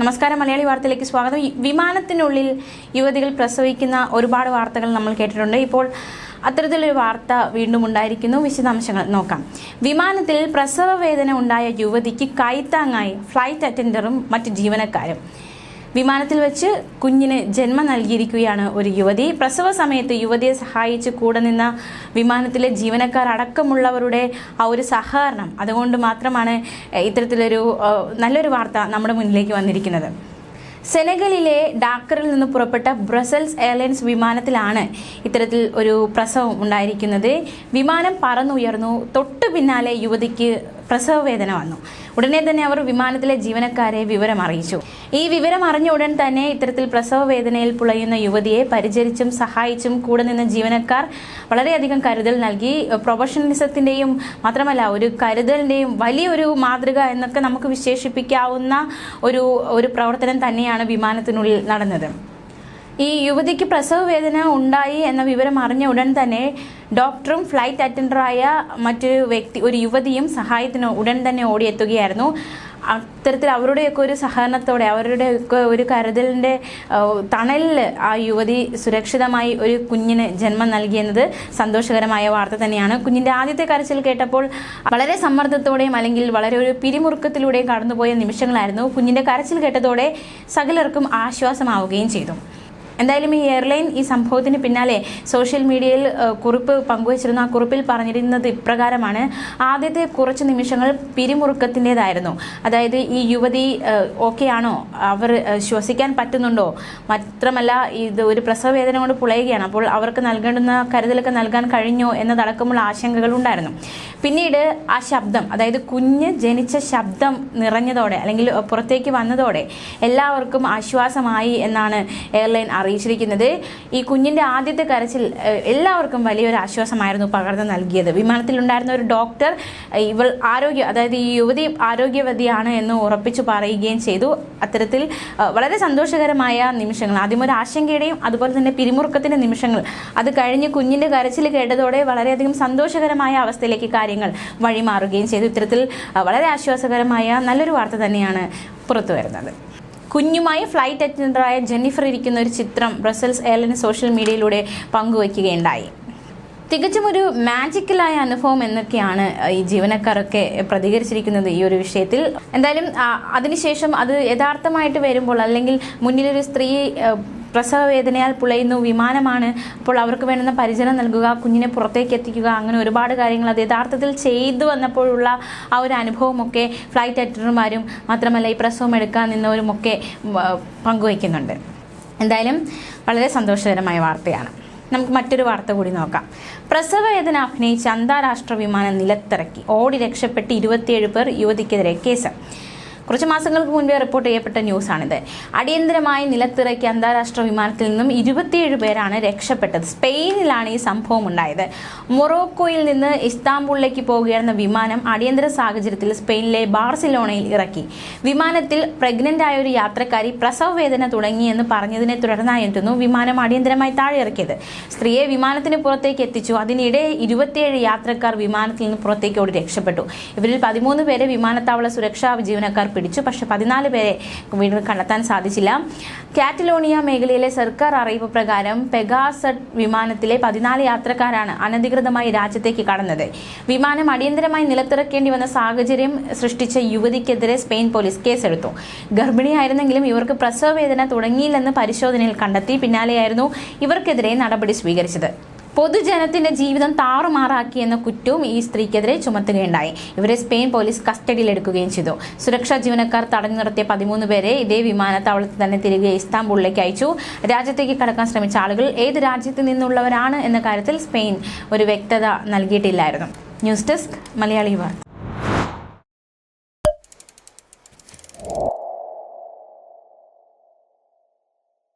നമസ്കാരം. മലയാളി വാർത്തയിലേക്ക് സ്വാഗതം. വിമാനത്തിനുള്ളിൽ യുവതികൾ പ്രസവിക്കുന്ന ഒരുപാട് വാർത്തകൾ നമ്മൾ കേട്ടിട്ടുണ്ട്. ഇപ്പോൾ അത്തരത്തിലൊരു വാർത്ത വീണ്ടും ഉണ്ടായിരിക്കുന്നു. വിശദാംശങ്ങൾ നോക്കാം. വിമാനത്തിൽ പ്രസവ വേദന ഉണ്ടായ യുവതിക്ക് കൈത്താങ്ങായി ഫ്ലൈറ്റ് അറ്റൻഡറും മറ്റ് ജീവനക്കാരും. വിമാനത്തിൽ വെച്ച് കുഞ്ഞിന് ജന്മം നൽകിയിരിക്കുകയാണ് ഒരു യുവതി. പ്രസവ സമയത്ത് യുവതിയെ സഹായിച്ച് കൂടെ നിന്ന വിമാനത്തിലെ ജീവനക്കാർ അടക്കമുള്ളവരുടെ ആ ഒരു സഹകരണം അതുകൊണ്ട് മാത്രമാണ് ഇത്തരത്തിലൊരു നല്ലൊരു വാർത്ത നമ്മുടെ മുന്നിലേക്ക് വന്നിരിക്കുന്നത്. സെനഗലിലെ ഡാക്കറിൽ നിന്ന് പുറപ്പെട്ട ബ്രസൽസ് എയർലൈൻസ് വിമാനത്തിലാണ് ഇത്തരത്തിൽ ഒരു പ്രസവം ഉണ്ടായിരിക്കുന്നത്. വിമാനം പറന്നുയർന്നു. തൊട്ടു പിന്നാലെ യുവതിക്ക് പ്രസവവേദന വന്നു. ഉടനെ തന്നെ അവർ വിമാനത്തിലെ ജീവനക്കാരെ വിവരം അറിയിച്ചു. ഈ വിവരം അറിഞ്ഞ ഉടൻ തന്നെ ഇത്തരത്തിൽ പ്രസവ വേദനയിൽ പുളയുന്ന യുവതിയെ പരിചരിച്ചും സഹായിച്ചും കൂടെ നിന്ന ജീവനക്കാർ വളരെയധികം കരുതൽ നൽകി. പ്രൊഫഷണലിസത്തിന്റെയും മാത്രമല്ല ഒരു കരുതലിന്റെയും വലിയൊരു മാതൃക എന്നൊക്കെ നമുക്ക് വിശേഷിപ്പിക്കാവുന്ന ഒരു ഒരു പ്രവർത്തനം തന്നെയാണ് വിമാനത്തിനുള്ളിൽ നടന്നത്. ഈ യുവതിക്ക് പ്രസവ വേദന ഉണ്ടായി എന്ന വിവരം അറിഞ്ഞ ഉടൻ തന്നെ ഡോക്ടറും ഫ്ലൈറ്റ് അറ്റൻഡറായ മറ്റൊരു വ്യക്തി ഒരു യുവതിയും സഹായത്തിന് ഉടൻ തന്നെ ഓടിയെത്തുകയായിരുന്നു. അത്തരത്തിൽ അവരുടെയൊക്കെ ഒരു സഹകരണത്തോടെ അവരുടെയൊക്കെ ഒരു കരുതലിന്റെ തണലിൽ ആ യുവതി സുരക്ഷിതമായി ഒരു കുഞ്ഞിന് ജന്മം നൽകിയെന്നത് സന്തോഷകരമായ വാർത്ത തന്നെയാണ്. കുഞ്ഞിന്റെ ആദ്യത്തെ കരച്ചിൽ കേട്ടപ്പോൾ വളരെ സമ്മർദ്ദത്തോടെയും അല്ലെങ്കിൽ വളരെ ഒരു പിരിമുറുക്കത്തിലൂടെയും കടന്നുപോയ നിമിഷങ്ങളായിരുന്നു. കുഞ്ഞിന്റെ കരച്ചിൽ കേട്ടതോടെ സകലർക്കും ആശ്വാസമാവുകയും ചെയ്തു. എന്തായാലും ഈ എയർലൈൻ ഈ സംഭവത്തിന് പിന്നാലെ സോഷ്യൽ മീഡിയയിൽ കുറിപ്പ് പങ്കുവച്ചിരുന്ന. ആ കുറിപ്പിൽ പറഞ്ഞിരുന്നത് ഇപ്രകാരമാണ്. ആദ്യത്തെ കുറച്ച് നിമിഷങ്ങൾ പിരിമുറുക്കത്തിന്റെതായിരുന്നു. അതായത് ഈ യുവതി ഓക്കെ ആണോ? അവർ ശ്വസിക്കാൻ പറ്റുന്നുണ്ടോ? മാത്രമല്ല ഇത് ഒരു പ്രസവവേദന കൊണ്ട് പുളയുകയാണ്. അപ്പോൾ അവർക്ക് നൽകേണ്ടുന്ന കരുതലൊക്കെ നൽകാൻ കഴിഞ്ഞോ എന്നതടക്കമുള്ള ആശങ്കകൾ ഉണ്ടായിരുന്നു. പിന്നീട് ആ ശബ്ദം അതായത് കുഞ്ഞ് ജനിച്ച ശബ്ദം നിറഞ്ഞതോടെ അല്ലെങ്കിൽ പുറത്തേക്ക് വന്നതോടെ എല്ലാവർക്കും ആശ്വാസമായി എന്നാണ് എയർലൈൻ അറിയിച്ചിരിക്കുന്നത്. ഈ കുഞ്ഞിന്റെ ആദ്യത്തെ കരച്ചിൽ എല്ലാവർക്കും വലിയൊരു ആശ്വാസമായിരുന്നു പകർന്നു നൽകിയത്. വിമാനത്തിലുണ്ടായിരുന്ന ഒരു ഡോക്ടർ ഇവൾ ആരോഗ്യ അതായത് ഈ യുവതി ആരോഗ്യവതിയാണ് എന്ന് ഉറപ്പിച്ചു പറയുകയും ചെയ്തു. അത്തരത്തിൽ വളരെ സന്തോഷകരമായ നിമിഷങ്ങൾ ആദ്യം ഒരു ആശങ്കയുടെയും അതുപോലെ തന്നെ പിരിമുറുക്കത്തിന്റെ നിമിഷങ്ങൾ. അത് കഴിഞ്ഞ് കുഞ്ഞിന്റെ കരച്ചിൽ കേട്ടതോടെ വളരെയധികം സന്തോഷകരമായ അവസ്ഥയിലേക്ക് കാര്യങ്ങൾ വഴിമാറുകയും ചെയ്തു. ഇത്തരത്തിൽ വളരെ ആശ്വാസകരമായ നല്ലൊരു വാർത്ത തന്നെയാണ് പുറത്തു വരുന്നത് കുഞ്ഞുമായി ഫ്ലൈറ്റ് അറ്റൻഡറായ ജെന്നിഫർ ഇരിക്കുന്ന ഒരു ചിത്രം ബ്രസൽസ് എയർലൈൻ സോഷ്യൽ മീഡിയയിലൂടെ പങ്കുവയ്ക്കുകയുണ്ടായി. തികച്ചും ഒരു മാജിക്കലായ അനുഭവം എന്നൊക്കെയാണ് ഈ ജീവനക്കാരൊക്കെ പ്രതികരിച്ചിരിക്കുന്നത് ഈ ഒരു വിഷയത്തിൽ. എന്തായാലും അതിനുശേഷം അത് യഥാർത്ഥമായിട്ട് വരുമ്പോൾ അല്ലെങ്കിൽ മുന്നിലൊരു സ്ത്രീ ആ, പ്രസവ വേദനയാൽ പുളയുന്നു വിമാനമാണ് അപ്പോൾ അവർക്ക് വേണ്ടുന്ന പരിചരണം നൽകുക കുഞ്ഞിനെ പുറത്തേക്ക് എത്തിക്കുക അങ്ങനെ ഒരുപാട് കാര്യങ്ങൾ അത് യഥാർത്ഥത്തിൽ ചെയ്തു വന്നപ്പോഴുള്ള ആ ഒരു അനുഭവമൊക്കെ ഫ്ലൈറ്റ് അറ്റൻഡർമാരും മാത്രമല്ല ഈ പ്രസവം എടുക്കാൻ നിന്നവരുമൊക്കെ പങ്കുവയ്ക്കുന്നുണ്ട്. എന്തായാലും വളരെ സന്തോഷകരമായ വാർത്തയാണ്. നമുക്ക് മറ്റൊരു വാർത്ത കൂടി നോക്കാം. പ്രസവവേദന അഭിനയിച്ച് അന്താരാഷ്ട്ര വിമാനം നിലത്തിറക്കി. ഓടി രക്ഷപ്പെട്ട് ഇരുപത്തിയേഴ് പേർ യുവതിക്കെതിരെ കേസ്. കുറച്ച് മാസങ്ങൾക്ക് മുൻപേ റിപ്പോർട്ട് ചെയ്യപ്പെട്ട ന്യൂസാണിത്. അടിയന്തരമായി നിലത്തിറക്കിയ അന്താരാഷ്ട്ര വിമാനത്തിൽ നിന്നും ഇരുപത്തിയേഴ് പേരാണ് രക്ഷപ്പെട്ടത്. സ്പെയിനിലാണ് ഈ സംഭവം ഉണ്ടായത് മൊറോക്കോയിൽ നിന്ന് ഇസ്താംബൂളിലേക്ക് പോകുകയായിരുന്ന വിമാനം അടിയന്തര സാഹചര്യത്തിൽ സ്പെയിനിലെ ബാർസിലോണയിൽ ഇറക്കി. വിമാനത്തിൽ പ്രഗ്നന്റ് ആയ ഒരു യാത്രക്കാരി പ്രസവ വേദന തുടങ്ങിയെന്ന് പറഞ്ഞതിനെ തുടർന്നായിരുന്നു വിമാനം അടിയന്തരമായി താഴെ ഇറക്കിയത് സ്ത്രീയെ വിമാനത്തിന് പുറത്തേക്ക് എത്തിച്ചു. അതിനിടെ ഇരുപത്തിയേഴ് യാത്രക്കാർ വിമാനത്തിൽ നിന്ന് പുറത്തേക്ക് ഓടി രക്ഷപ്പെട്ടു. ഇവരിൽ പതിമൂന്ന് പേരെ വിമാനത്താവള സുരക്ഷാ ജീവനക്കാർ പിടിച്ചു. പക്ഷേ പതിനാല് പേരെ വീണ്ടും കണ്ടെത്താൻ സാധിച്ചില്ല. കാറ്റലോണിയ മേഖലയിലെ സർക്കാർ അറിയിപ്പ് പ്രകാരം പെഗാസഡ് വിമാനത്തിലെ പതിനാല് യാത്രക്കാരാണ് അനധികൃതമായി രാജ്യത്തേക്ക് കടന്നത്. വിമാനം അടിയന്തരമായി നിലത്തിറക്കേണ്ടി വന്ന സാഹചര്യം സൃഷ്ടിച്ച യുവതിക്കെതിരെ സ്പെയിൻ പോലീസ് കേസെടുത്തു. ഗർഭിണിയായിരുന്നെങ്കിലും ഇവർക്ക് പ്രസവ വേദന തുടങ്ങിയില്ലെന്ന് പരിശോധനയിൽ കണ്ടെത്തി പിന്നാലെയായിരുന്നു ഇവർക്കെതിരെ നടപടി സ്വീകരിച്ചത്. പൊതുജനത്തിന്റെ ജീവിതം താറുമാറാക്കിയെന്ന കുറ്റവും ഈ സ്ത്രീക്കെതിരെ ചുമത്തുകയുണ്ടായി. ഇവരെ സ്പെയിൻ പോലീസ് കസ്റ്റഡിയിലെടുക്കുകയും ചെയ്തു. സുരക്ഷാ ജീവനക്കാർ തടഞ്ഞു നിർത്തിയ പതിമൂന്ന് പേരെ ഇതേ വിമാനത്താവളത്തിൽ തന്നെ തിരികെ ഇസ്താംബൂളിലേക്ക് അയച്ചു. രാജ്യത്തേക്ക് കടക്കാൻ ശ്രമിച്ച ആളുകൾ ഏത് രാജ്യത്ത് നിന്നുള്ളവരാണ് എന്ന കാര്യത്തിൽ സ്പെയിൻ ഒരു വ്യക്തത നൽകിയിട്ടില്ലായിരുന്നു. ന്യൂസ് ഡെസ്ക് മലയാളി വാർത്ത.